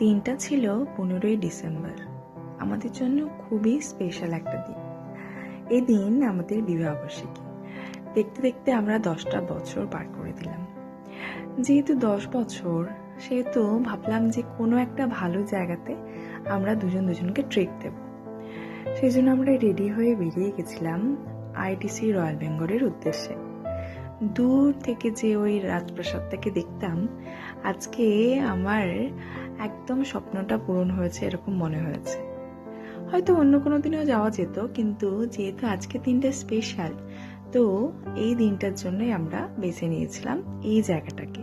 দিনটা ছিল পনেরোই ডিসেম্বর। আমাদের জন্য খুবই স্পেশাল একটা দিন। এই দিন আমাদের বিবাহবার্ষিকী। দেখতে দেখতে আমরা দশটা বছর পার করে দিলাম। যেহেতু দশ বছর, সেহেতু ভাবলাম যে কোনো একটা ভালো জায়গাতে আমরা দুজন দুজনকে ট্রিট দেব। সেই জন্য আমরা রেডি হয়ে বেরিয়ে গেছিলাম আইটিসি রয়্যাল বেঙ্গলের উদ্দেশ্যে। দূর থেকে যে ওই রাজপ্রাসাদটাকে দেখতাম, আজকে আমার একদম স্বপ্নটা পূরণ হয়েছে এরকম মনে হয়েছে। হয়তো অন্য কোনো দিনও যাওয়া যেত, কিন্তু যেহেতু আজকে দিনটা স্পেশাল তো এই দিনটার জন্যই আমরা বেছে নিয়েছিলাম এই জায়গাটাকে।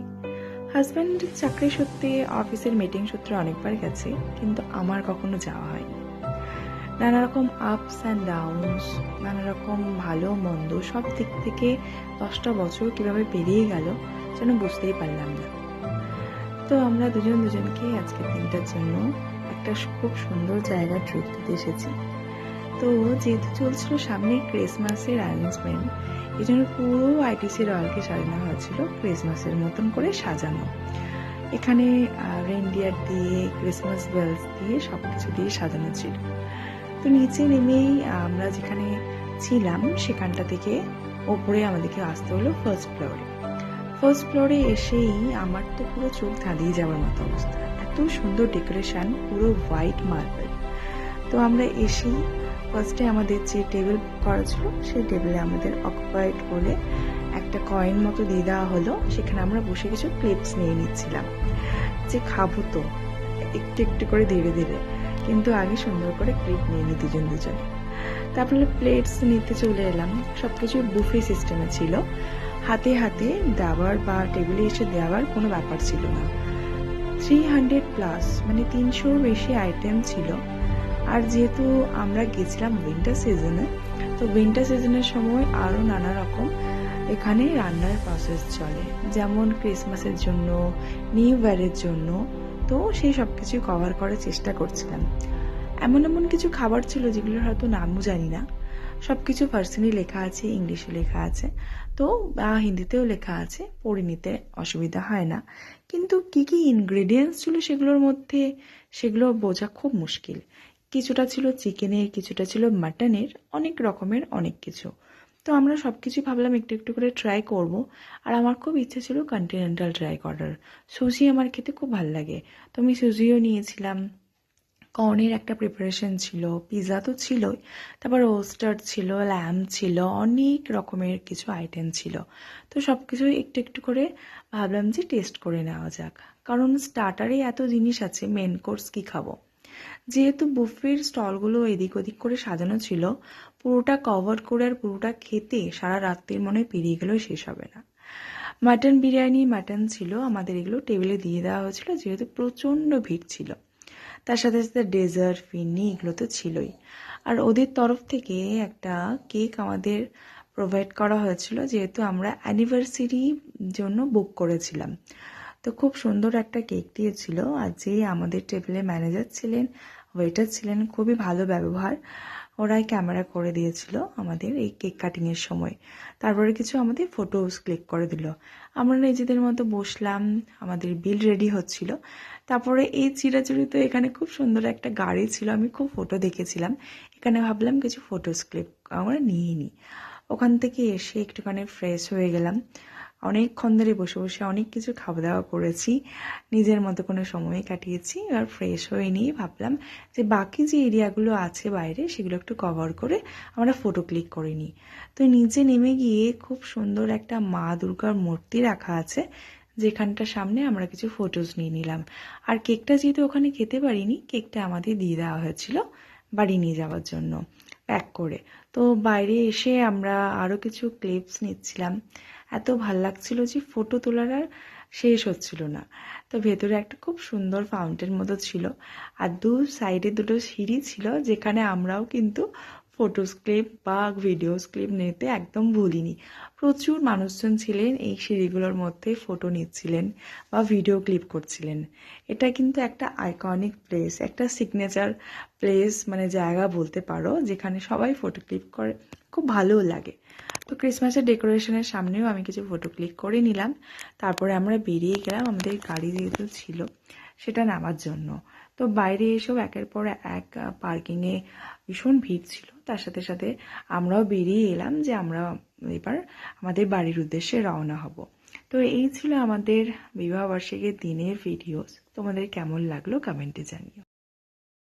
হাজব্যান্ড চাকরি সূত্রে অফিসের মিটিং সূত্রে অনেকবার গেছে, কিন্তু আমার কখনো যাওয়া হয়নি। নানা রকম আপস অ্যান্ড ডাউনস নানা রকম ভালো, মন্দ, সব দিক থেকে দশটা বছর কীভাবে পেরিয়ে গেল যেন বুঝতেই পারলাম না। তো আমরা দুজন দুজনকে আজকের দিনটার জন্য একটা খুব সুন্দর জায়গা ট্রিট দিতে এসেছি। তো যেহেতু চলছিল সামনে ক্রিসমাসের অ্যারেঞ্জমেন্ট এই জন্য পুরো আইটিসি রয়্যালকে সাজানো হয়েছিল ক্রিসমাসের মতন করে সাজানো। এখানে রেনডিয়ার দিয়ে ক্রিসমাস বেলস দিয়ে সব কিছু দিয়ে সাজানো ছিল। তো নিচে নেমেই আমরা যেখানে ছিলাম, সেখানটা থেকে ওপরে আমাদেরকে আসতে হলো ফার্স্ট ফ্লোরে ফার্স্ট ফ্লোরে এসেই আমার তো পুরো চোখ ধাঁধিয়ে যাওয়ার মতো অবস্থা। এত সুন্দর ডেকোরেশন, পুরো হোয়াইট মার্বেল। তো আমরা এসেই ফার্স্টে আমাদের যে টেবিল করা ছিল, সেই টেবিলে আমাদের অকুপাইড বলে একটা কয়েন মতো দিয়ে দেওয়া হলো। সেখানে আমরা বসে কিছু ক্লিপস নিয়ে নিচ্ছিলাম। যে খাব তো, একটু একটু করে ধীরে ধীরে। কিন্তু আগে সুন্দর করে ক্লিপ নিয়ে নি দুজন দুজনে। তারপরে প্লেটস নিতে চলে এলাম। সব কিছু বুফে সিস্টেমে ছিল। হাতে হাতে দেওয়ার বা টেবিলে এসে দেওয়ার কোনো ব্যাপার ছিল না। থ্রি হান্ড্রেড প্লাস মানে তিনশোর বেশি আইটেম ছিল। আর যেহেতু আমরা গেছিলাম উইন্টার সিজনে তো উইন্টার সিজনের সময় আরও নানা রকম এখানে রান্নার প্রসেস চলে। যেমন ক্রিসমাসের জন্য নিউ ইয়ারের জন্য, তো সেই সব কিছু কভার করার চেষ্টা করছিলাম। এমন এমন কিছু খাবার ছিল যেগুলোর হয়তো নামও জানি না। সব কিছু পার্সনই লেখা আছে ইংলিশে লেখা আছে। তো বা হিন্দিতেও লেখা আছে, পড়ে নিতে অসুবিধা হয় না। কিন্তু কি কি ইনগ্রেডিয়েন্টস ছিল সেগুলোর মধ্যে, সেগুলো বোঝা খুব মুশকিল। কিছুটা ছিল চিকেনের, কিছুটা ছিল মাটনের অনেক রকমের অনেক কিছু। তো আমরা সব কিছু ভাবলাম একটু একটু করে ট্রাই করব। আর আমার খুব ইচ্ছে ছিল কন্টিনেন্টাল ট্রাই করার। সুজি আমার খেতে খুব ভালো লাগে। তো আমি সুজিও নিয়েছিলাম। কর্নের একটা প্রিপারেশন ছিল পিৎজা তো ছিলই, তারপর ওস্টার ছিল ল্যাম্প ছিল, অনেক রকমের কিছু আইটেম ছিল। তো সব কিছুই একটু একটু করে ভাবলাম যে টেস্ট করে নেওয়া যাক। কারণ স্টার্টারে এত জিনিস আছে মেন কোর্স কি খাব? যেহেতু বুফের স্টলগুলো এদিক ওদিক করে সাজানো ছিল, পুরোটা কভার করে আর পুরোটা খেতে সারা রাত্রির মনে পেরিয়ে গেলেও শেষ হবে না। মাটন বিরিয়ানি মাটন ছিল, আমাদের এগুলো টেবিলে দিয়ে দেওয়া হয়েছিল, যেহেতু প্রচণ্ড ভিড় ছিল। তার সাথে সাথে ডেজার্ট ফিরনি এগুলো তো ছিলই। আর ওদের তরফ থেকে একটা কেক আমাদের প্রোভাইড করা হয়েছিল, যেহেতু আমরা অ্যানিভার্সারি জন্য বুক করেছিলাম। তো খুব সুন্দর একটা কেক দিয়েছিল। আর যে আমাদের টেবিলে ম্যানেজার ছিলেন ওয়েটার ছিলেন, খুবই ভালো ব্যবহার। ওরাই ক্যামেরা করে দিয়েছিল আমাদের এই কেক কাটিংয়ের সময়। তারপরে কিছু আমাদের ফটোস ক্লিক করে দিল। আমরা নিজেদের মতো বসলাম, আমাদের বিল রেডি হচ্ছিল। তারপরে এই চিরাচুরিতে এখানে খুব সুন্দর একটা গাড়ি ছিল, আমি খুব ফটো দেখেছিলাম। এখানে ভাবলাম কিছু ফটোস ক্লিক আমরা নিয়ে নিই ওখান থেকে এসে একটুখানি ফ্রেশ হয়ে গেলাম। অনেকক্ষণ ধরে বসে বসে অনেক কিছু খাওয়া দাওয়া করেছি। নিজের মতো কোনো সময় কাটিয়েছি, এবার ফ্রেশ হয়ে নিয়ে ভাবলাম যে বাকি যে এরিয়াগুলো আছে বাইরে, সেগুলো একটু কভার করে আমরা ফটো ক্লিক করে নিই। তো নিচে নেমে গিয়ে খুব সুন্দর একটা মা দুর্গার মূর্তি রাখা আছে যেখানটার সামনে আমরা কিছু ফটোজ নিয়ে নিলাম। আর কেকটা যেহেতু ওখানে খেতে পারিনি কেকটা আমাদের দিয়ে দেওয়া হয়েছিল। বাড়ি নিয়ে যাওয়ার জন্য প্যাক করে। তো বাইরে এসে আমরা আরও কিছু ক্লিপস নিচ্ছিলাম। এত ভালো লাগছিল যে ফটো তোলার আর শেষ হচ্ছিল না। তো ভেতরে একটা খুব সুন্দর ফাউন্টেন মতো ছিল। আর দু সাইডে দুটো সিঁড়ি ছিল যেখানে আমরাও কিন্তু ফটোস ক্লিপ বা ভিডিওস ক্লিপ নিতে একদম ভুলিনি। প্রচুর মানুষজন ছিলেন এই সিঁড়িগুলোর মধ্যে ফটো নিচ্ছিলেন বা ভিডিও ক্লিপ করছিলেন। এটা কিন্তু একটা আইকনিক প্লেস একটা সিগনেচার প্লেস মানে জায়গা বলতে পারো, যেখানে সবাই ফটো ক্লিপ করে। খুব ভালোও লাগে। তো ক্রিসমাসের ডেকোরেশনের সামনেও আমি কিছু ফটো ক্লিক করে নিলাম। তারপরে আমরা বেরিয়ে গেলাম, আমাদের গাড়ি যেহেতু ছিল, সেটা নামার জন্য। তো বাইরে এসেও একের পর এক পার্কিংয়ে ভীষণ ভিড় ছিল। তার সাথে সাথে আমরাও বেরিয়ে এলাম যে আমরা এবার আমাদের বাড়ির উদ্দেশ্যে রওনা হব। তো এই ছিল আমাদের বিবাহবার্ষিকীর দিনের ভিডিওস তোমাদের কেমন লাগল কমেন্টে জানিও।